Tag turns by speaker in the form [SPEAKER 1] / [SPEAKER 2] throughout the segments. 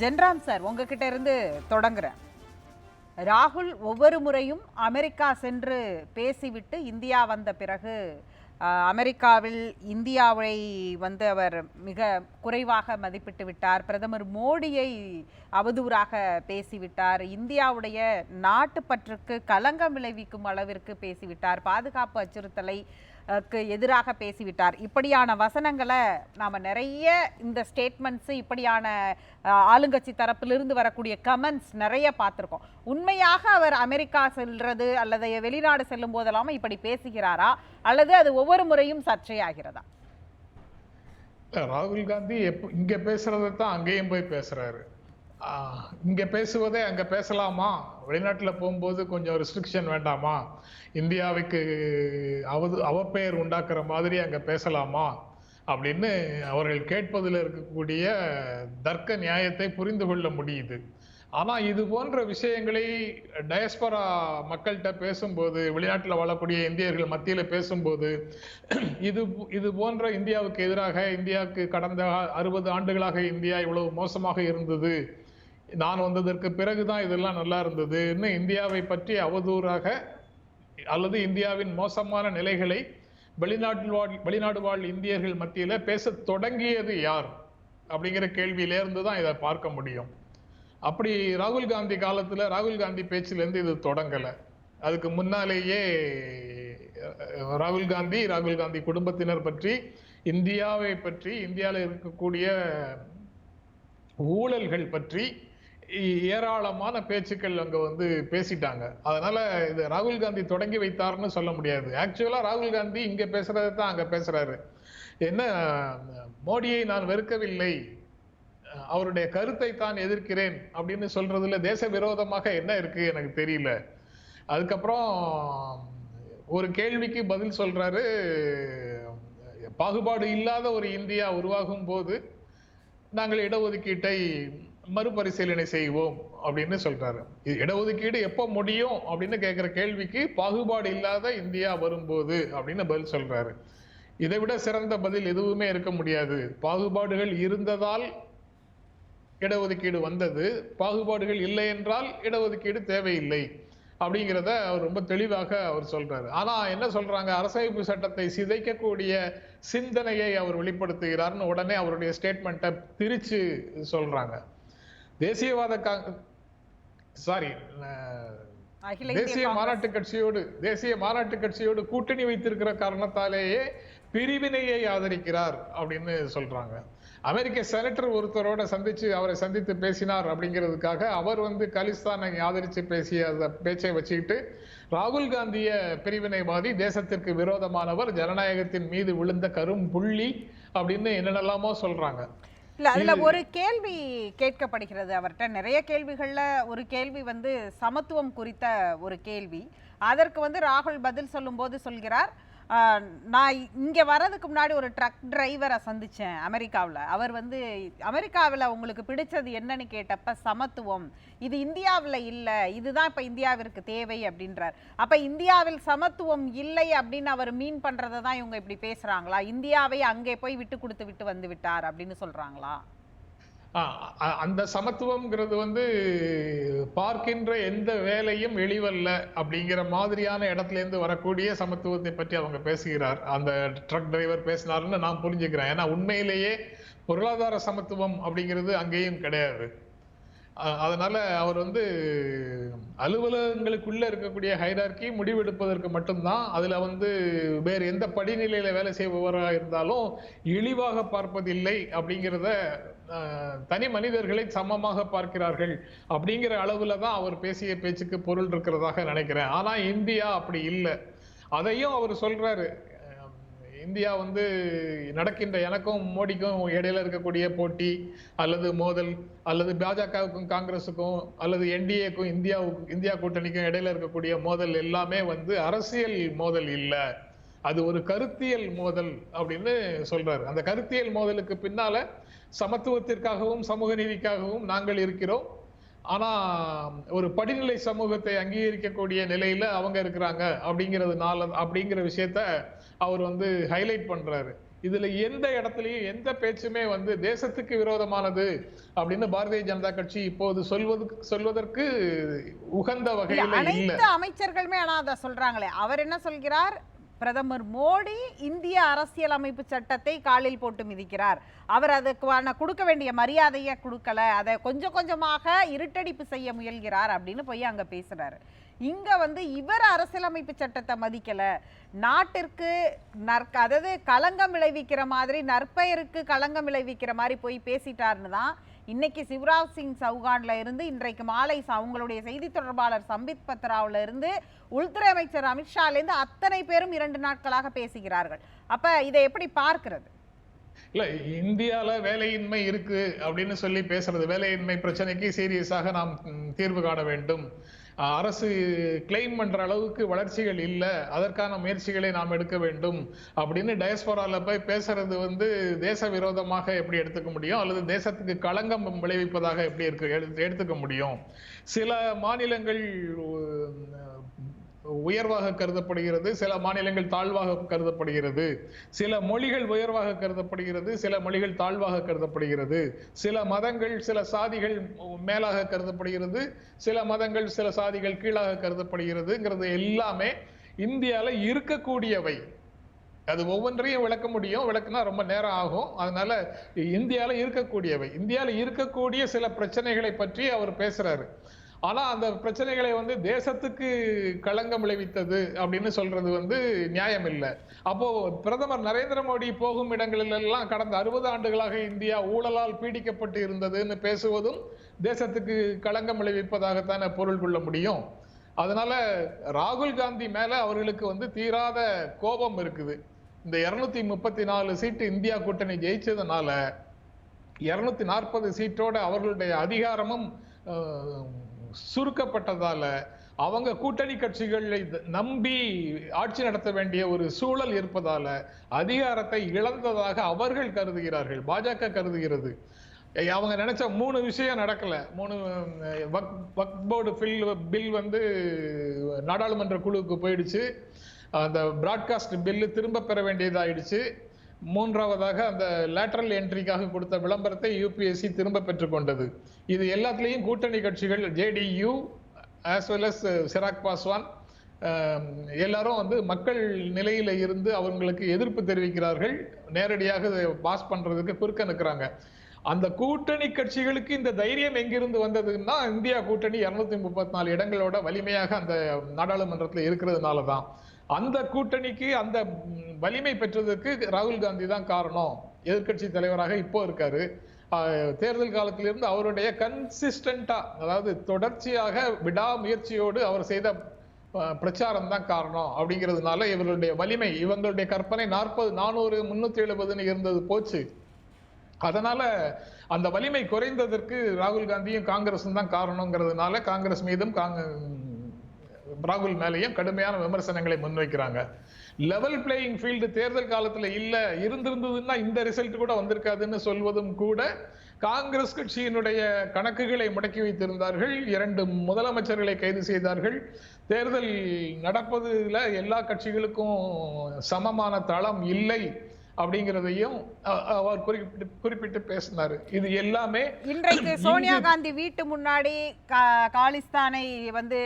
[SPEAKER 1] Jenram sir உங்ககிட்ட இருந்து தொடங்குறேன். ராகுல் ஒவ்வொரு முறையும் அமெரிக்கா சென்று பேசிவிட்டு இந்தியா வந்த பிறகு அமெரிக்காவில் இந்தியாவை வந்து அவர் மிக குறைவாக மதிப்பிட்டு விட்டார். பிரதமர் மோடியை அவதூறாக பேசிவிட்டார். இந்தியாவுடைய நாட்டுப்பற்றுக்கு களங்கம் விளைவிக்கும் அளவிற்கு பேசிவிட்டார். பாதுகாப்பு அச்சுறுத்தலை எதிராக பேசிவிட்டார். இப்படியான வசனங்களை நாம நிறைய இந்த ஸ்டேட்மெண்ட்ஸ் இப்படியான ஆளுங்கட்சி தரப்பிலிருந்து வரக்கூடிய கமெண்ட்ஸ் நிறைய பார்த்துருக்கோம். உண்மையாக அவர் அமெரிக்கா செல்றது அல்லது வெளிநாடு செல்லும் போதெல்லாம் இப்படி பேசுகிறாரா? அல்லது அது ஒவ்வொரு முறையும் சர்ச்சையாகிறதா?
[SPEAKER 2] ராகுல் காந்தி எப் இங்கே பேசுறதை தான் அங்கேயும் போய் பேசுகிறாரு இங்கே பேசுவதே அங்கே பேசலாமா? வெளிநாட்டில் போகும்போது கொஞ்சம் ரெஸ்ட்ரிக்ஷன் வேண்டாமா? இந்தியாவுக்கு அவது அவப்பெயர் உண்டாக்குற மாதிரி அங்கே பேசலாமா? அப்படின்னு அவர்கள் கேட்பதில் இருக்கக்கூடிய தர்க்க நியாயத்தை புரிந்து கொள்ள முடியுது. ஆனால் இது போன்ற விஷயங்களை டயஸ்பரா மக்கள்கிட்ட பேசும்போது வெளிநாட்டில் வாழக்கூடிய இந்தியர்கள் மத்தியில் பேசும்போது இது இது போன்ற இந்தியாவுக்கு எதிராக இந்தியாவுக்கு கடந்த அறுபது ஆண்டுகளாக இந்தியா இவ்வளவு மோசமாக இருந்தது. நான் வந்ததற்கு பிறகுதான் இதெல்லாம் நல்லா இருந்தது. இன்னும் இந்தியாவை பற்றி அவதூறாக அல்லது இந்தியாவின் மோசமான நிலைகளை வெளிநாட்டில் வாழ் வெளிநாடு வாழ் இந்தியர்கள் மத்தியில் பேச தொடங்கியது யார்? அப்படிங்கிற கேள்வியிலேருந்து தான் இதை பார்க்க முடியும். அப்படி ராகுல் காந்தி காலத்தில் ராகுல் காந்தி பேச்சிலேருந்து இது தொடங்கலை. அதுக்கு முன்னாலேயே ராகுல் காந்தி ராகுல் காந்தி குடும்பத்தினர் பற்றி இந்தியாவை பற்றி இந்தியாவில் இருக்கக்கூடிய ஊழல்கள் பற்றி ஏராளமான பேச்சுக்கள் அங்க வந்து பேசிட்டாங்க. அதனால இது ராகுல் காந்தி தொடங்கி வைத்தார்னு சொல்ல முடியாது. ஆக்சுவலா ராகுல் காந்தி இங்க பேசுறதை தான் அங்க பேசுறாரு. என்ன மோடியை நான் வெறுக்கவில்லை. அவருடைய கருத்தை தான் எதிர்க்கிறேன் அப்படின்னு சொல்றதுல தேச விரோதமாக என்ன இருக்கு எனக்கு தெரியல. அதுக்கப்புறம் ஒரு கேள்விக்கு பதில் சொல்றாரு. பாகுபாடு இல்லாத ஒரு இந்தியா உருவாகும் போது நாங்கள் இடஒதுக்கீட்டை மறுபரிசீலனை செய்வோம் அப்படின்னு சொல்றாரு. இடஒதுக்கீடு எப்போ முடியும் அப்படின்னு கேட்கிற கேள்விக்கு பாகுபாடு இல்லாத இந்தியா வரும்போது அப்படின்னு பதில் சொல்றாரு. இதை விட சிறந்த பதில் எதுவுமே இருக்க முடியாது. பாகுபாடுகள் இருந்ததால் இடஒதுக்கீடு வந்தது. பாகுபாடுகள் இல்லை என்றால் இடஒதுக்கீடு தேவையில்லை அப்படிங்கிறத அவர் ரொம்ப தெளிவாக அவர் சொல்றாரு. ஆனா என்ன சொல்றாங்க? அரசமைப்பு சட்டத்தை சிதைக்கக்கூடிய சிந்தனையை அவர் வெளிப்படுத்துகிறார்னு உடனே அவருடைய ஸ்டேட்மெண்ட்டை பிரிச்சு சொல்றாங்க. தேசியவாத சாரி தேசிய மாநாட்டு கட்சியோடு தேசிய மாநாட்டு கட்சியோடு கூட்டணி வைத்திருக்கிற காரணத்தாலேயே பிரிவினையை ஆதரிக்கிறார் அப்படின்னு சொல்றாங்க. அமெரிக்க செனட்டர் ஒருத்தரோட சந்திச்சு அவரை சந்தித்து பேசினார் அப்படிங்கிறதுக்காக அவர் வந்து காலிஸ்தானை ஆதரிச்சு பேசிய அந்த பேச்சை வச்சுக்கிட்டு ராகுல் காந்திய பிரிவினைவாதி தேசத்திற்கு விரோதமானவர் ஜனநாயகத்தின் மீது விழுந்த கரும் புள்ளி அப்படின்னு என்னென்னலாமோ சொல்றாங்க.
[SPEAKER 1] இல்ல அதுல ஒரு கேள்வி கேட்கப்படுகிறது அவர்கிட்ட நிறைய கேள்விகள்ல ஒரு கேள்வி வந்து சமத்துவம் குறித்த ஒரு கேள்வி. அதற்கு வந்து ராகுல் பதில் சொல்லும்போது சொல்கிறார். ஆஹ், நான் இங்கே வர்றதுக்கு முன்னாடி ஒரு ட்ரக் டிரைவரை சந்தித்தேன் அமெரிக்காவில். அவர் வந்து அமெரிக்காவில் உங்களுக்கு பிடிச்சது என்னன்னு கேட்டப்ப சமத்துவம். இது இந்தியாவில் இல்லை. இதுதான் இப்போ இந்தியாவிற்கு தேவை அப்படின்றார். அப்போ இந்தியாவில் சமத்துவம் இல்லை அப்படின்னு அவர் மீன் பண்ணுறதை தான் இவங்க இப்படி பேசுகிறாங்களா இந்தியாவை அங்கே போய் விட்டு கொடுத்து விட்டு வந்து விட்டார் அப்படின்னு
[SPEAKER 2] சொல்கிறாங்களா அந்த சமத்துவம்ங்கிறது வந்து பார்க்கின்ற எந்த வேலையும் எளிவல்ல அப்படிங்கிற மாதிரியான இடத்துலேருந்து வரக்கூடிய சமத்துவத்தை பற்றி அவங்க பேசுகிறார். அந்த ட்ரக் டிரைவர் பேசினாருன்னு நான் புரிஞ்சுக்கிறேன். ஏன்னா உண்மையிலேயே பொருளாதார சமத்துவம் அப்படிங்கிறது அங்கேயும் கிடையாது. அதனால அவர் வந்து அலுவலகங்களுக்குள்ள இருக்கக்கூடிய ஹைரார்கி முடிவெடுப்பதற்கு மட்டும்தான் அதுல வந்து வேறு எந்த படிநிலையில வேலை செய்பவராக இருந்தாலும் இழிவாக பார்ப்பதில்லை அப்படிங்கிறத தனி மனிதர்களை சமமாக பார்க்கிறார்கள் அப்படிங்கிற அளவுல தான் அவர் பேசிய பேச்சுக்கு பொருள் இருக்கிறதாக நினைக்கிறேன். ஆனா இந்தியா அப்படி இல்லை. அதையும் அவர் சொல்றாரு. இந்தியா வந்து நடக்கின்ற எனக்கும் மோடிக்கும் இடையில இருக்கக்கூடிய போட்டி அல்லது மோதல் அல்லது பாஜகவுக்கும் காங்கிரஸுக்கும் அல்லது என்டிஏக்கும் இந்தியாவுக்கு இந்தியா கூட்டணிக்கும் இடையில இருக்கக்கூடிய மோதல் எல்லாமே வந்து அரசியல் மோதல் இல்லை. அது ஒரு கருத்தியல் மோதல் அப்படின்னு சொல்றாரு. அந்த கருத்தியல் மோதலுக்கு பின்னால சமத்துவத்திற்காகவும் சமூக நீதிக்காகவும் நாங்கள் இருக்கிறோம். ஆனா ஒரு படிநிலை சமூகத்தை அங்கீகரிக்கக்கூடிய நிலையில அவங்க இருக்கிறாங்க அப்படிங்கிறதுனால அப்படிங்கிற விஷயத்த அவர் வந்து ஹைலைட் பண்றாரு. இதுல எந்த இடத்துலயும் எந்த பேச்சுமே வந்து தேசத்துக்கு விரோதமானது அப்படின்னு பாரதிய ஜனதா கட்சி இப்போது சொல்வதற்கு சொல்வதற்கு உகந்த வகையில
[SPEAKER 1] அனைத்து அமைச்சர்களுமே ஆனா அதை சொல்றாங்களே. அவர் என்ன சொல்கிறார்? பிரதமர் மோடி இந்திய அரசியலமைப்பு சட்டத்தை காலில் போட்டு மிதிக்கிறார். அவர் அதுக்கான கொடுக்க வேண்டிய மரியாதையை கொடுக்கல. அதை கொஞ்சம் கொஞ்சமாக இருட்டடிப்பு செய்ய முயல்கிறார் அப்படின்னு போய் அங்கே பேசுகிறாரு இங்கே வந்து இவர் அரசியலமைப்பு சட்டத்தை மதிக்கலை. நாட்டிற்கு நற்க அதாவது களங்கம் விளைவிக்கிற மாதிரி நற்பெயருக்கு களங்கம் விளைவிக்கிற மாதிரி போய் பேசிட்டாருன்னு தான் இன்னைக்கு சிவராஜ் சிங் சவுகான்ல இருந்து இன்றைக்கு மாலை அவங்களுடைய செய்தி தொடர்பாளர் சம்பித் பத்ராவுல இருந்து உள்துறை அமைச்சர் அமித்ஷால இருந்து அத்தனை பேரும் இரண்டு நாட்களாக பேசுகிறார்கள். அப்ப இதை எப்படி பார்க்கிறது?
[SPEAKER 2] இல்ல இந்தியால வேலையின்மை இருக்கு அப்படின்னு சொல்லி பேசுறது வேலையின்மை பிரச்சனைக்கு சீரியஸாக நாம் தீர்வு காண வேண்டும். அரசு கிளைம் பண்ற அளவுக்கு வளர்ச்சிகள் இல்லை அதற்கான முயற்சிகளை நாம் எடுக்க வேண்டும் அப்படின்னு டயஸ்போரால போய் பேசுறது வந்து தேச விரோதமாக எப்படி எடுத்துக்க முடியும்? அல்லது தேசத்துக்கு களங்கம் விளைவிப்பதாக எப்படி இருக்கு? எடுத்து- எடுத்துக்க முடியும்? சில மாநிலங்கள் உயர்வாக கருதப்படுகிறது சில மாநிலங்கள் தாழ்வாக கருதப்படுகிறது சில மொழிகள் உயர்வாக கருதப்படுகிறது சில மொழிகள் தாழ்வாக கருதப்படுகிறது சில மதங்கள் சில சாதிகள் மேலாக கருதப்படுகிறது சில மதங்கள் சில சாதிகள் கீழாக கருதப்படுகிறதுங்கிறது எல்லாமே இந்தியாவில் இருக்கக்கூடியவை. அது ஒவ்வொன்றையும் விளக்க முடியும் விளக்குனா ரொம்ப நேரம் ஆகும். அதனால இந்தியாவில் இருக்கக்கூடியவை. இந்தியாவில் இருக்கக்கூடிய சில பிரச்சனைகளை பற்றி அவர் பேசுறாரு. ஆனா அந்த பிரச்சனைகளை வந்து தேசத்துக்கு களங்கம் விளைவித்தது அப்படின்னு சொல்றது வந்து நியாயம் இல்லை. அப்போ பிரதமர் நரேந்திர மோடி போகும் இடங்களில் எல்லாம் கடந்த அறுபது ஆண்டுகளாக இந்தியா ஊழலால் பீடிக்கப்பட்டு இருந்ததுன்னு பேசுவதும் தேசத்துக்கு களங்கம் விளைவிப்பதாகத்தானே பொருள் கொள்ள முடியும். அதனால ராகுல் காந்தி மேல அவர்களுக்கு வந்து தீராத கோபம் இருக்குது. இந்த இருநூத்தி முப்பத்தி நாலு சீட்டு இந்தியா கூட்டணி ஜெயிச்சதுனால இருநூத்தி நாற்பது சீட்டோட அவர்களுடைய அதிகாரமும் சுருக்கப்பட்டதால அவங்க கூட்டணி கட்சிகளை நம்பி ஆட்சி நடத்த வேண்டிய ஒரு சூழல் இருப்பதால அதிகாரத்தை இழந்ததாக அவர்கள் கருதுகிறார்கள். பாஜக கருதுகிறது. அவங்க நினைச்ச மூணு விஷயம் நடக்கல. மூணு வக் போர்டு பில் பில் வந்து நாடாளுமன்ற குழுவுக்கு போயிடுச்சு. அந்த பிராட்காஸ்ட் பில்லு திரும்ப பெற வேண்டியதாயிடுச்சு. மூன்றாவதாக அந்த லேட்டரல் என்ட்ரிக்காக கொடுத்த விளம்பரத்தை யூபிஎஸ்சி திரும்ப பெற்றுக்கொண்டது இது எல்லாத்துலேயும் கூட்டணி கட்சிகள் JDU as well as Chirag Paswan எல்லாரும் வந்து மக்கள் நிலையில இருந்து அவங்களுக்கு எதிர்ப்பு தெரிவிக்கிறார்கள். நேரடியாக பாஸ் பண்றதுக்கு குறுக்க நிற்கிறாங்க. அந்த கூட்டணி கட்சிகளுக்கு இந்த தைரியம் எங்கிருந்து வந்ததுன்னா இந்தியா கூட்டணி இருநூத்தி முப்பத்தி நாலு இடங்களோட வலிமையாக அந்த நாடாளுமன்றத்தில் இருக்கிறதுனால தான் அந்த கூட்டணிக்கு அந்த வலிமை பெற்றதற்கு ராகுல் காந்தி தான் காரணம். எதிர்க்கட்சி தலைவராக இப்போ இருக்காரு. தேர்தல் காலத்திலிருந்து அவருடைய கன்சிஸ்டண்டா அதாவது தொடர்ச்சியாக விடாமுயற்சியோடு அவர் செய்த பிரச்சாரம் தான் காரணம். அப்படிங்கிறதுனால இவர்களுடைய வலிமை இவங்களுடைய கற்பனை நாற்பது நானூறு முன்னூத்தி எழுபதுன்னு இருந்தது போச்சு. அதனால அந்த வலிமை குறைந்ததற்கு ராகுல் காந்தியும் காங்கிரஸும் தான் காரணங்கிறதுனால காங்கிரஸ் மீதும் காங்க- ராகுல் மேலேயும் கடுமையான விமர்சனங்களை முன்வைக்கிறாங்க. லெவல் பிளேயிங் ஃபீல்டு தேர்தல் காலத்தில் இல்லை இருந்திருந்ததுன்னா இந்த ரிசல்ட் கூட வந்திருக்காதுன்னு சொல்வதும் கூட காங்கிரஸ் கட்சியினுடைய கணக்குகளை முடக்கி வைத்திருந்தார்கள். இரண்டு முதலமைச்சர்களை கைது செய்தார்கள். தேர்தல் நடப்பதில் எல்லா கட்சிகளுக்கும் சமமான தளம் இல்லை. அப்படிங்கிறதையும் அவர் குறிப்பிட்டு குறிப்பிட்டு பேசினாரு. இது எல்லாமே
[SPEAKER 1] இன்றைக்கு சோனியா காந்தி வீட்டு முன்னாடி காலிஸ்தானை வந்து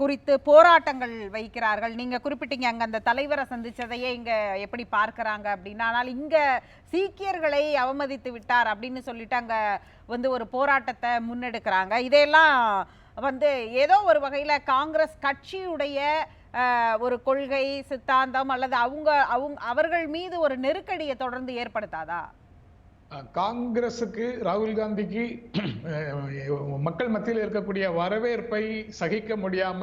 [SPEAKER 1] குறித்து போராட்டங்கள் வைக்கிறார்கள். நீங்க குறிப்பிட்டீங்க அங்க அந்த தலைவரை சந்திச்சதையே இங்க எப்படி பார்க்கறாங்க அப்படின்னா. ஆனால் இங்க சீக்கியர்களை அவமதித்து விட்டார் அப்படின்னு சொல்லிட்டு அங்க வந்து ஒரு போராட்டத்தை முன்னெடுக்கிறாங்க. இதையெல்லாம் வந்து ஏதோ ஒரு வகையில காங்கிரஸ் கட்சியுடைய ஒரு கொள்கை சித்தாந்தம் அல்லது அவங்க அவங்க அவர்கள் மீது ஒரு நெருக்கடியை தொடர்ந்து ஏற்படுத்தாதா?
[SPEAKER 2] காங்கிரஸுக்கு காங்கிரசுக்கு ராகுல் காந்திக்கு மக்கள் மத்தியில் இருக்கக்கூடிய வரவேற்பை சகிக்க முடியாம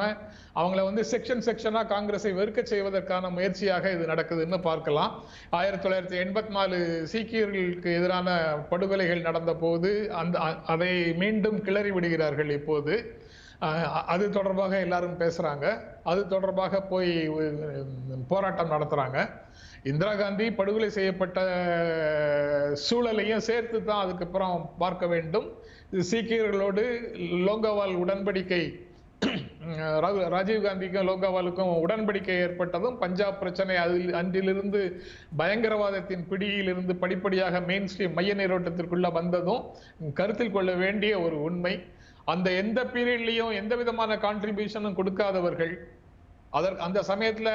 [SPEAKER 2] அவங்கள வந்து செக்ஷன் செக்ஷனா காங்கிரஸை வெறுக்க செய்வதற்கான முயற்சியாக இது நடக்குதுன்னு பார்க்கலாம். ஆயிரத்தி தொள்ளாயிரத்தி எண்பத்தி நாலு சீக்கியர்களுக்கு எதிரான படுகொலைகள் நடந்த போது அந்த அதை மீண்டும் கிளறி விடுகிறார்கள் இப்போது. அது தொடர்பாக எல்லாரும் பேசுறாங்க. அது தொடர்பாக போய் போராட்டம் நடத்துறாங்க. இந்திரா காந்தி படுகொலை செய்யப்பட்ட சூழலையும் சேர்த்து தான் அதுக்கப்புறம் பார்க்க வேண்டும். சீக்கியர்களோடு லோங்கோவால் உடன்படிக்கை ம், ராஜீவ் காந்திக்கும் லோகாவாலுக்கும் உடன்படிக்கை ஏற்பட்டதும் பஞ்சாப் பிரச்சனை அதில் அன்றிலிருந்து பயங்கரவாதத்தின் பிடியிலிருந்து படிப்படியாக மெயின் ஸ்ட்ரீம் மைய நீரோட்டத்திற்குள்ள வந்ததும் கருத்தில் கொள்ள வேண்டிய ஒரு உண்மை. அந்த எந்த பீரியட்லையும் எந்த விதமான கான்ட்ரிபியூஷனும் கொடுக்காதவர்கள் அதற்கு அந்த சமயத்துல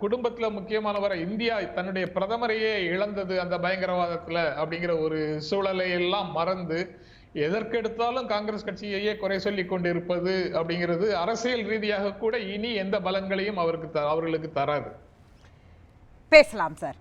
[SPEAKER 2] குடும்பத்துல முக்கியமானவரை இந்தியா தன்னுடைய பிரதமரையே இழந்தது அந்த பயங்கரவாதத்துல அப்படிங்கிற ஒரு சூழலை எல்லாம் மறந்து எதற்கெடுத்தாலும் காங்கிரஸ் கட்சியையே குறை சொல்லி கொண்டிருப்பது அப்படிங்கிறது அரசியல் ரீதியாக கூட இனி எந்த பலங்களையும் அவருக்கு த- அவர்களுக்கு தராது.
[SPEAKER 1] பேசலாம் சார்.